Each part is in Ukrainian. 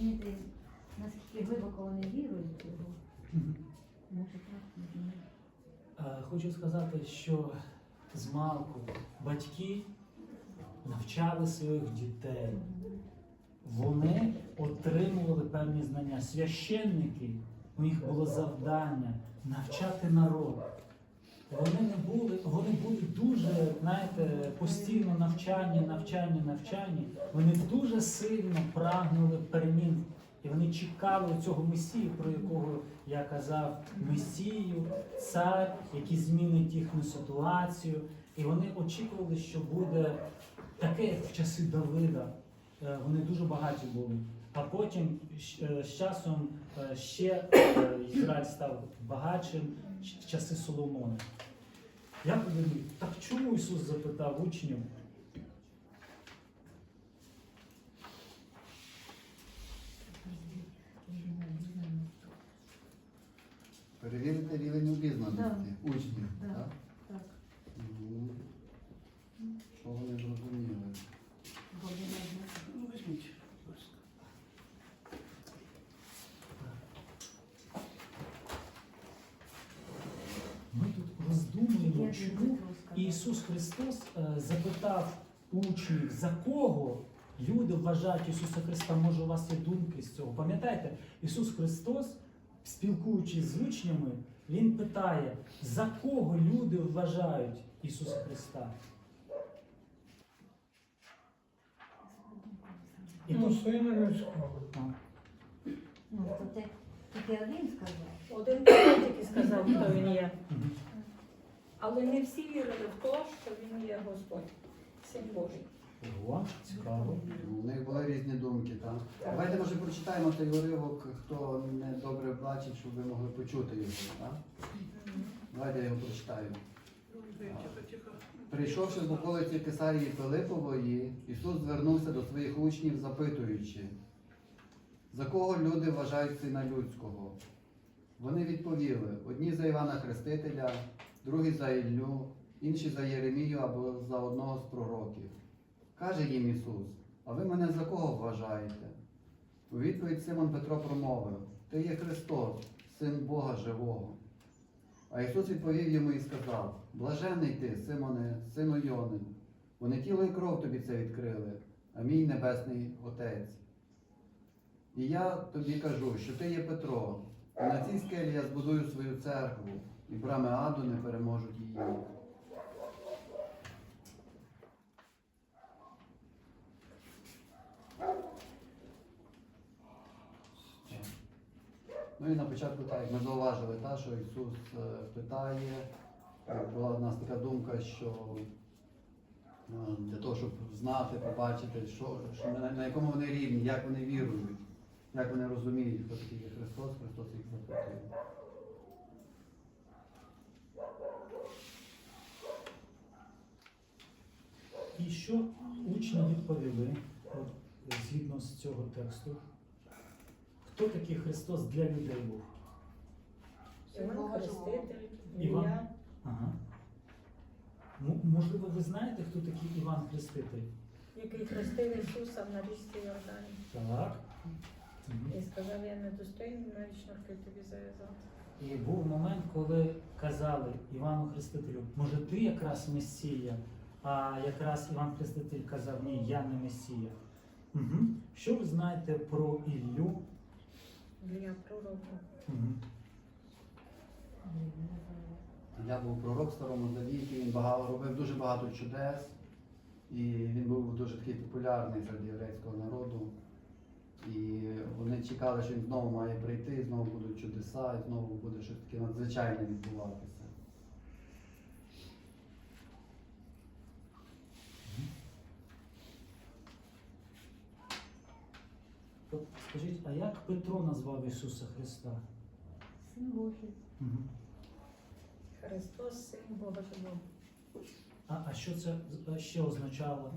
ви розумієте, наскільки глибоко вони вірують його. Може так, не знаю. Е, Хочу сказати, що з малку батьки навчали своїх дітей. Вони отримували певні знання. Священники, у них було завдання навчати народ. Вони не були, вони були дуже, знаєте, постійно навчання, навчання, навчання. Вони дуже сильно прагнули перемін. І вони чекали цього месію, про якого я казав, месію, цар, який змінить їхню ситуацію. І вони очікували, що буде таке, як в часи Давида. Е, Вони дуже багаті були. А потім е, з часом е, ще Ізраїль став багатшим часи Соломона. Я подумав, так чому Ісус запитав учнів? Перевірити рівень обізнаності Да. учнів. Да. Так? Так, Ну, що вони зрозуміли? бо він одне. Ну, візьміть. будь ласка. Ми тут роздумуємо, Я чому Петру сказала. Ісус Христос е, запитав учнів, за кого люди вважають Ісуса Христа. Може, у вас є думки з цього? Пам'ятаєте, Ісус Христос, спілкуючись з учнями, Він питає, за кого люди вважають Ісуса Христа? І Ну, тут сина людського. Ну, то ти, тільки один сказав. Один тільки сказав, хто він є. Але не всі вірили в те, що він є Господь, Син Божий. Ого, цікаво. У них були різні думки, так? Давайте, може, прочитаємо той уривок, хто не добре бачить, щоб ви могли почути його, так? Давайте я його прочитаю. Прийшовши з околиці Кесарії Пилипової, Ісус звернувся до своїх учнів, запитуючи, за кого люди вважають сина людського? Вони відповіли: одні за Івана Хрестителя, другі за Іллю, інші за Єремію або за одного з пророків. Каже їм Ісус: А ви мене за кого вважаєте? У відповідь Симон Петро промовив: Ти є Христос, син Бога живого. А Ісус відповів йому і сказав: Блажений ти, Симоне, сину Йонин, бо не тіло і кров тобі це відкрили, а мій небесний Отець. І я тобі кажу, що ти є Петро, і на цій скелі я збудую свою церкву, і брами аду не переможуть її. Ну і на початку так, ми зауважили, та, що Ісус е, питає, була в нас така думка, що е, для того, щоб знати, побачити, що, що на, на якому вони рівні, як вони вірують, як вони розуміють, хто такий Христос, Христос їх запитує. І що учні відповіли от, згідно з цього тексту? Хто такий Христос для людей був? Іван Хреститель, Іван. Ага. М- можливо, ви знаєте, хто такий Іван Хреститель? який хрестив Ісуса на річці Йордані. Так. І сказав, я не достойний навіть шнурки тобі зав'язати. І був момент, коли казали Івану Хрестителю, може ти якраз Месія, а якраз Іван Хреститель казав, ні, я не Месія. Угу. Що ви знаєте про Іллю? Ілля пророк. Угу. Я був пророк в Старому Завіті, він багато, робив дуже багато чудес, і він був дуже такий популярний серед єврейського народу. І вони чекали, що він знову має прийти, знову будуть чудеса, і знову буде щось таке надзвичайне відбуватися. От Скажіть, а як Петро назвав Ісуса Христа? Син Божий. Угу. Христос, Син Бога живого. А, а що це ще означало?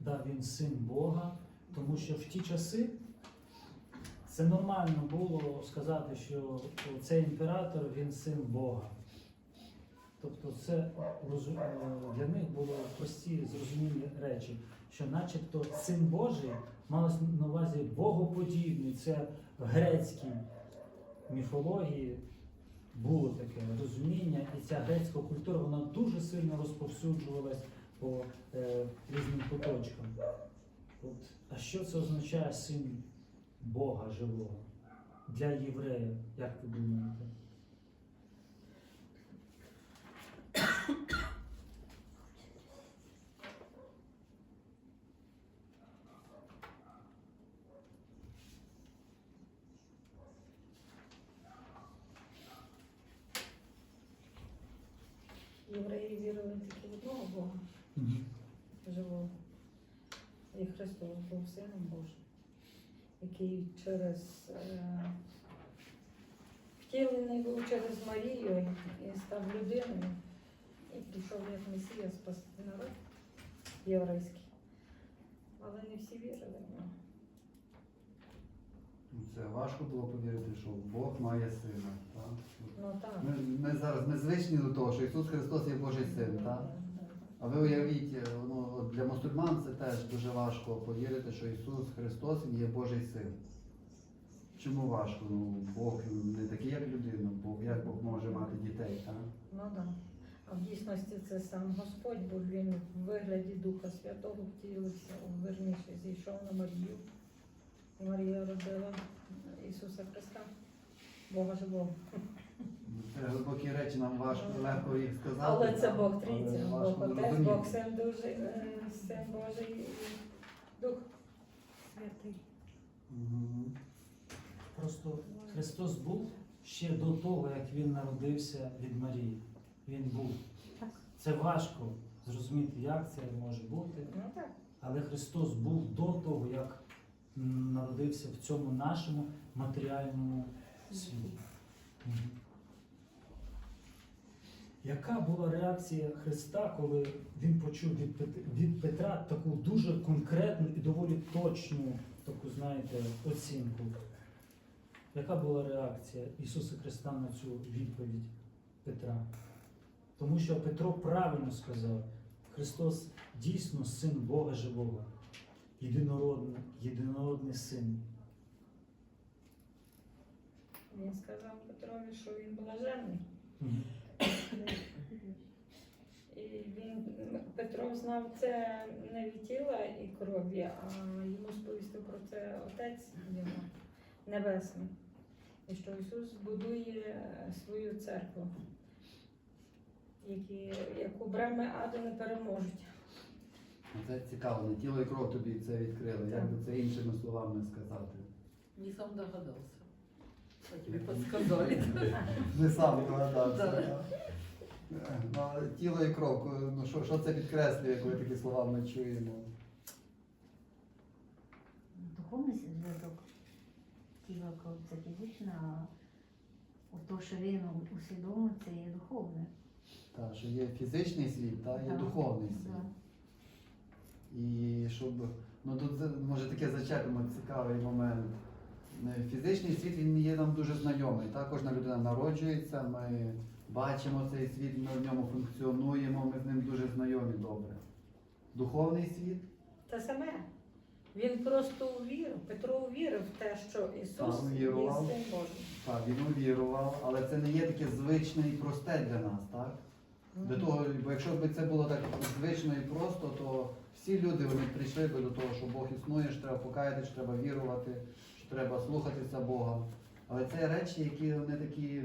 Да, він син Бога, тому що в ті часи це нормально було сказати, що цей імператор він син Бога. Тобто це е, для них було прості зрозумілі речі. що начебто син Божий малось на увазі богоподібний. Це в грецькій міфології було таке розуміння, і ця грецька культура вона дуже сильно розповсюджувалась по е, різним куточкам. От, а що це означає син Бога живого для єврея, як ви думаєте? Євреї вірили тільки в одного Бога живого. І Христос був Сином Божим, який через е, втілений був через Марію і став людиною, і прийшов як Месія спасти народ єврейський. Але не всі вірили в нього. Це важко було повірити, що Бог має сина. Так? Ну так. Ми, ми зараз ми звичні до того, що Ісус Христос є Божий син. Так? А ви уявіть, е, ну, для мусульман це теж дуже важко повірити, що Ісус Христос є Божий син. Чому важко? Ну, Бог не такий, як людина, Бог, як Бог може мати дітей, так? Ну так. А в дійсності це сам Господь, бо він в вигляді Духа Святого втілився, верніше зійшов на Марію. Марія родила Ісуса Христа, Бога живого. Це глибокі речі, нам важко, легко їх сказати. Але це? Бог Трійця, Бог Отець. Бог Син дуже, е, Син Божий і Дух Святий. Просто Христос був ще до того, як він народився від Марії. Він був. Це важко зрозуміти, як це може бути. Ну. Але Христос був до того, як народився в цьому нашому матеріальному світі. Яка була реакція Христа, коли він почув від Петра таку дуже конкретну і доволі точну таку, знаєте, оцінку? Яка була реакція Ісуса Христа на цю відповідь Петра? Тому що Петро правильно сказав, Христос дійсно син Бога живого, єдинородний, єдинородний син. Він сказав Петрові, що він блаженний. І він Петро знав це не від тіла і крові, а йому сповістив про це Отець його Небесний. І що Ісус будує свою церкву, які, яку брами аду не переможуть. Це цікаво, не тіло і кров тобі це відкрили. Як би це іншими словами сказати? Не сам догадался. А тебе. Не сам догадався. Так? Е, Ну, але тіло і кров, ну що, що це підкреслює, коли такі слова ми чуємо? Духовний зв'язок тіла кров це фізична, а то, що він усвідомив, це є духовне. Та, що є фізичний світ, та, є Так, духовний світ. да. І щоб, ну тут може таке зачепимо цікавий момент. Е, Фізичний світ він є нам дуже знайомий. Так? Кожна людина народжується, ми бачимо цей світ, ми в ньому функціонуємо, ми з ним дуже знайомі добре. Духовний світ Те саме. Він просто увірив, Петро увірив в те, що Ісус є. Син Божий. Так, він увірував, але це не є таке звичне і просте для нас, так? Для того, бо якщо б це було так звично і просто, то всі люди вони прийшли би до того, що Бог існує, що треба покаятися, що треба вірувати, що треба слухатися Бога. Але це речі, які вони такі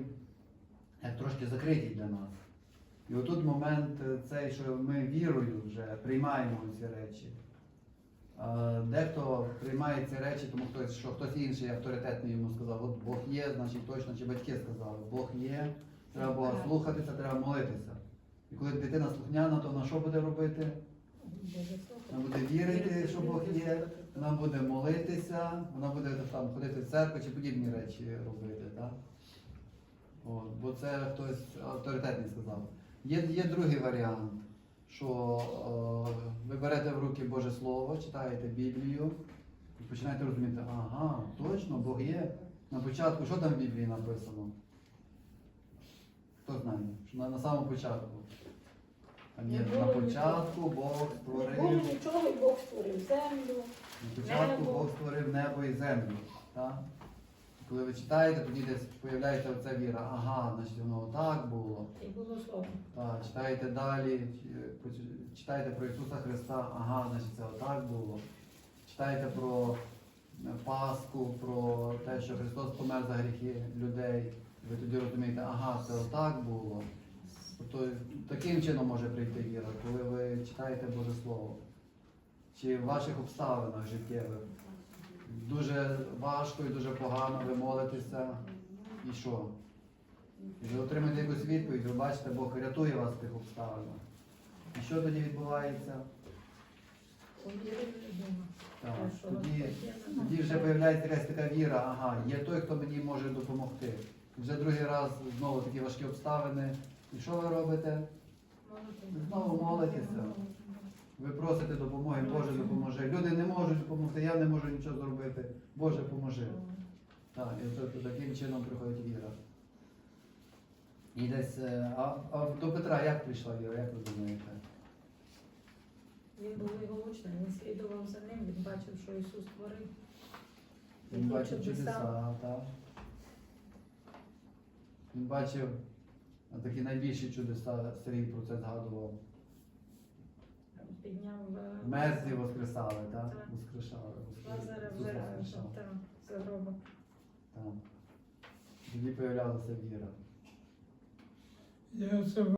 трошки закриті для нас. І отут момент е, цей, що ми вірою вже приймаємо ці речі. Е, Дехто приймає ці речі, тому хтось, що хтось інший авторитетний йому сказав, от Бог є, значить точно, чи батьки сказали, Бог є, треба Бога слухатися, треба молитися. І коли дитина слухняна, то вона що буде робити? Вона буде вірити, що Бог є, вона буде молитися, вона буде там ходити в церкву чи подібні речі робити. Так? От, бо це хтось авторитетний сказав. Є, є другий варіант, що е, ви берете в руки Боже Слово, читаєте Біблію і починаєте розуміти, ага, точно, Бог є. На початку, що там в Біблії написано? Хто знає? Що на, на самому початку? А ні, Не на початку Бог Не було нічого, і Бог створив землю. На початку Небо. Бог створив небо і землю. Так? Коли ви читаєте, тоді десь з'являється оця віра. Ага, значить воно так було. І було слово. Так, читаєте далі, читаєте про Ісуса Христа, ага, значить це отак було. Читаєте про Пасху, про те, що Христос помер за гріхи людей. Ви тоді розумієте, ага, це отак було. Тобто таким чином може прийти віра, коли ви читаєте Боже Слово. Чи в ваших обставинах життєвих. Дуже важко і дуже погано, ви молитеся. І що? І ви отримаєте якусь відповідь, ви бачите, Бог рятує вас в тих обставинах. І що тоді відбувається? Так, тоді, тоді вже з'являється якась така віра, ага, є той, хто мені може допомогти. Вже другий раз знову такі важкі обставини. І що ви робите? Знову молитеся. Ви просите допомоги, Боже допоможи. Люди не можуть допомогти, я не можу нічого зробити. Боже, поможи. Так, і то таким чином приходить віра. І десь, е, а, а до Петра як прийшла віра, як ви думаєте? Він був його учнем, він слідував за ним, він бачив, що Ісус творив. Він бачив чудеса. чудеса, так. Він бачив такі найбільші чудеса, Сергій про це згадував. Підняв е, воскресали, так? Так. Воскрешали. Лазаря вже там так. Так. Тоді появлялася віра. Я оце